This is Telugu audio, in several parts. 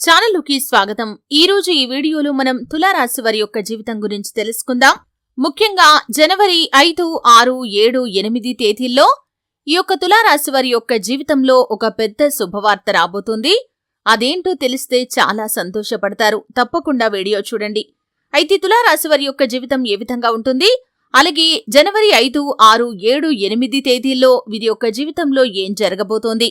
ఛానల్లోకి స్వాగతం. ఈ రోజు ఈ వీడియోలో మనం తులారాశి వారి యొక్క జీవితం గురించి తెలుసుకుందాం. ముఖ్యంగా జనవరి ఐదు ఆరు ఏడు ఎనిమిది తేదీల్లో ఈ యొక్క తులారాశి వారి యొక్క జీవితంలో ఒక పెద్ద శుభవార్త రాబోతుంది. అదేంటో తెలిస్తే చాలా సంతోషపడతారు. తప్పకుండా వీడియో చూడండి. అయితే తులారాశి వారి యొక్క జీవితం ఏ విధంగా ఉంటుంది? అలాగే జనవరి ఐదు ఆరు ఏడు ఎనిమిది తేదీల్లో వీరి యొక్క జీవితంలో ఏం జరగబోతోంది?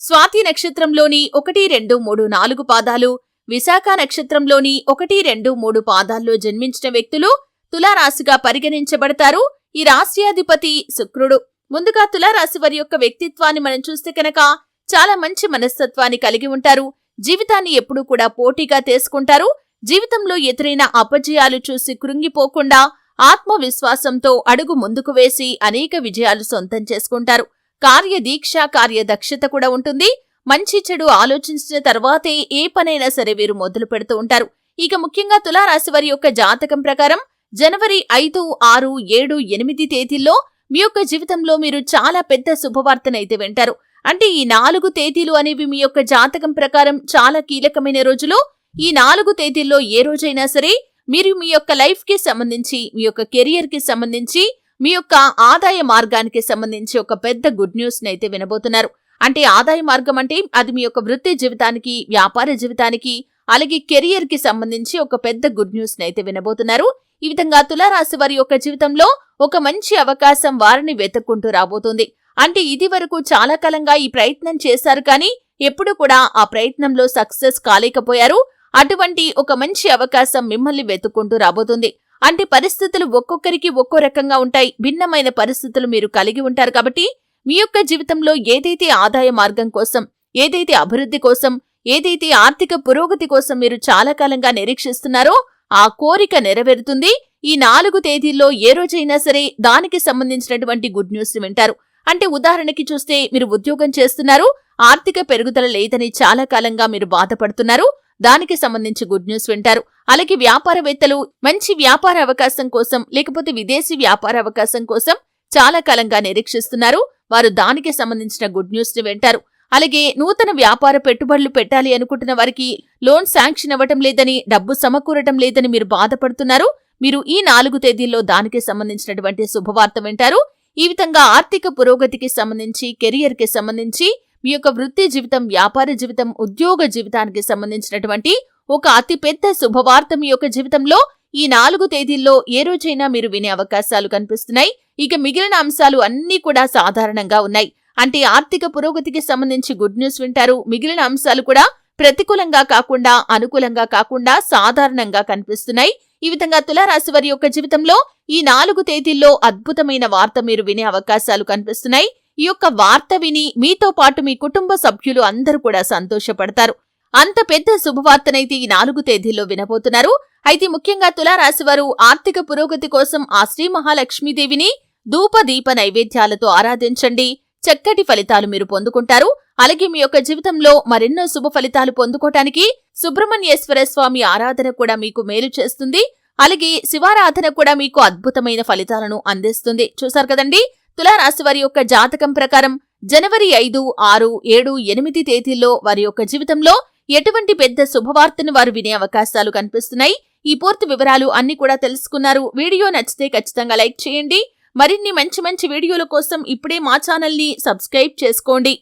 స్వాతి నక్షత్రంలోని ఒకటి రెండు మూడు నాలుగు పాదాలు విశాఖ నక్షత్రంలోని ఒకటి రెండు మూడు పాదాల్లో జన్మించిన వ్యక్తులు తులారాశిగా పరిగణించబడతారు. ఈ రాశ్యాధిపతి శుక్రుడు. ముందుగా తులారాశి వారి యొక్క వ్యక్తిత్వాన్ని మనం చూస్తే కనుక చాలా మంచి మనస్తత్వాన్ని కలిగి ఉంటారు. జీవితాన్ని ఎప్పుడూ కూడా పోటీగా తీసుకుంటారు. జీవితంలో ఎదురైన అపజయాలు చూసి కృంగిపోకుండా ఆత్మవిశ్వాసంతో అడుగు ముందుకు వేసి అనేక విజయాలు సొంతం చేసుకుంటారు. కార్యదీక్ష కార్యదక్షత కూడా ఉంటుంది. మంచి చెడు ఆలోచించిన తర్వాతే ఏ పనైనా సరే వీరు మొదలు పెడుతూ ఉంటారు. ఇక ముఖ్యంగా తులారాశి వారి యొక్క జాతకం ప్రకారం జనవరి ఐదు ఆరు ఏడు ఎనిమిది తేదీల్లో మీ యొక్క జీవితంలో మీరు చాలా పెద్ద శుభవార్తనైతే వింటారు. అంటే ఈ నాలుగు తేదీలు అనేవి మీ యొక్క జాతకం ప్రకారం చాలా కీలకమైన రోజులు. ఈ నాలుగు తేదీల్లో ఏ రోజైనా సరే మీరు మీ యొక్క లైఫ్కి సంబంధించి మీ యొక్క కెరియర్కి సంబంధించి మీ యొక్క ఆదాయ మార్గానికి సంబంధించి ఒక పెద్ద గుడ్ న్యూస్ అయితే వినబోతున్నారు. అంటే ఆదాయ మార్గం అంటే అది మీ యొక్క వృత్తి జీవితానికి వ్యాపార జీవితానికి అలాగే కెరియర్కి సంబంధించి ఒక పెద్ద గుడ్ న్యూస్ అయితే వినబోతున్నారు. ఈ విధంగా తులారాశి వారి యొక్క జీవితంలో ఒక మంచి అవకాశం వారిని వెతుక్కుంటూ రాబోతుంది. అంటే ఇది వరకు చాలా కాలంగా ఈ ప్రయత్నం చేశారు కానీ ఎప్పుడు కూడా ఆ ప్రయత్నంలో సక్సెస్ కాలేకపోయారు. అటువంటి ఒక మంచి అవకాశం మిమ్మల్ని వెతుక్కుంటూ రాబోతుంది. అంటే పరిస్థితులు ఒక్కొక్కరికి ఒక్కో రకంగా ఉంటాయి. భిన్నమైన పరిస్థితులు మీరు కలిగి ఉంటారు కాబట్టి మీ యొక్క జీవితంలో ఏదైతే ఆదాయ మార్గం కోసం ఏదైతే అభివృద్ధి కోసం ఏదైతే ఆర్థిక పురోగతి కోసం మీరు చాలా కాలంగా నిరీక్షిస్తున్నారో ఆ కోరిక నెరవేరుతుంది. ఈ నాలుగు తేదీల్లో ఏ రోజైనా సరే దానికి సంబంధించినటువంటి గుడ్ న్యూస్ వింటారు. అంటే ఉదాహరణకి చూస్తే మీరు ఉద్యోగం చేస్తున్నారు ఆర్థిక పెరుగుదల లేదని చాలా కాలంగా మీరు బాధపడుతున్నారు. దానికి సంబంధించి గుడ్ న్యూస్ వింటారు. అలాగే వ్యాపారవేత్తలు మంచి వ్యాపార అవకాశం కోసం లేకపోతే విదేశీ వ్యాపార అవకాశం కోసం చాలా కాలంగా నిరీక్షిస్తున్నారు. వారు దానికి సంబంధించిన గుడ్ న్యూస్ని వింటారు. అలాగే నూతన వ్యాపార పెట్టుబడులు పెట్టాలి అనుకుంటున్న వారికి లోన్ శాంక్షన్ అవ్వటం లేదని డబ్బు సమకూరటం లేదని మీరు బాధపడుతున్నారు. మీరు ఈ నాలుగు తేదీల్లో దానికి సంబంధించినటువంటి శుభవార్త వింటారు. ఈ విధంగా ఆర్థిక పురోగతికి సంబంధించి కెరియర్కి సంబంధించి మీ యొక్క వృత్తి జీవితం వ్యాపార జీవితం ఉద్యోగ జీవితానికి సంబంధించినటువంటి ఒక అతిపెద్ద శుభవార్త మీ యొక్క జీవితంలో ఈ నాలుగు తేదీల్లో ఏ రోజైనా మీరు వినే అవకాశాలు కనిపిస్తున్నాయి. ఇక మిగిలిన అంశాలు అన్నీ కూడా సాధారణంగా ఉన్నాయి. అంటే ఆర్థిక పురోగతికి సంబంధించి గుడ్ న్యూస్ వింటారు. మిగిలిన అంశాలు కూడా ప్రతికూలంగా కాకుండా అనుకూలంగా కాకుండా సాధారణంగా కనిపిస్తున్నాయి. ఈ విధంగా తులారాశి వారి యొక్క జీవితంలో ఈ నాలుగు తేదీల్లో అద్భుతమైన వార్త మీరు వినే అవకాశాలు కనిపిస్తున్నాయి. ఈ యొక్క వార్త విని మీతో పాటు మీ కుటుంబ సభ్యులు అందరూ కూడా సంతోషపడతారు. అంత పెద్ద శుభవార్తనైతే ఈ నాలుగు తేదీల్లో వినబోతున్నారు. అయితే ముఖ్యంగా తులారాశి వారు ఆర్థిక పురోగతి కోసం ఆ శ్రీ మహాలక్ష్మీదేవిని ధూప దీప నైవేద్యాలతో ఆరాధించండి. చక్కటి ఫలితాలు మీరు పొందుకుంటారు. అలాగే మీ యొక్క జీవితంలో మరెన్నో శుభ ఫలితాలు పొందుకోవటానికి సుబ్రహ్మణ్యేశ్వర స్వామి ఆరాధన కూడా మీకు మేలు చేస్తుంది. అలాగే శివారాధన కూడా మీకు అద్భుతమైన ఫలితాలను అందిస్తుంది. చూసారు కదండి? తులారాశి వారి యొక్క జాతకం ప్రకారం జనవరి ఐదు ఆరు ఏడు ఎనిమిది తేదీల్లో వారి యొక్క జీవితంలో ఎటువంటి పెద్ద శుభవార్తను వారు వినే అవకాశాలు కనిపిస్తున్నాయి. ఈ పూర్తి వివరాలు అన్ని కూడా తెలుసుకున్నారు. వీడియో నచ్చితే ఖచ్చితంగా లైక్ చేయండి. మరిన్ని మంచి మంచి వీడియోల కోసం ఇప్పుడే మా ఛానల్ని సబ్స్క్రైబ్ చేసుకోండి.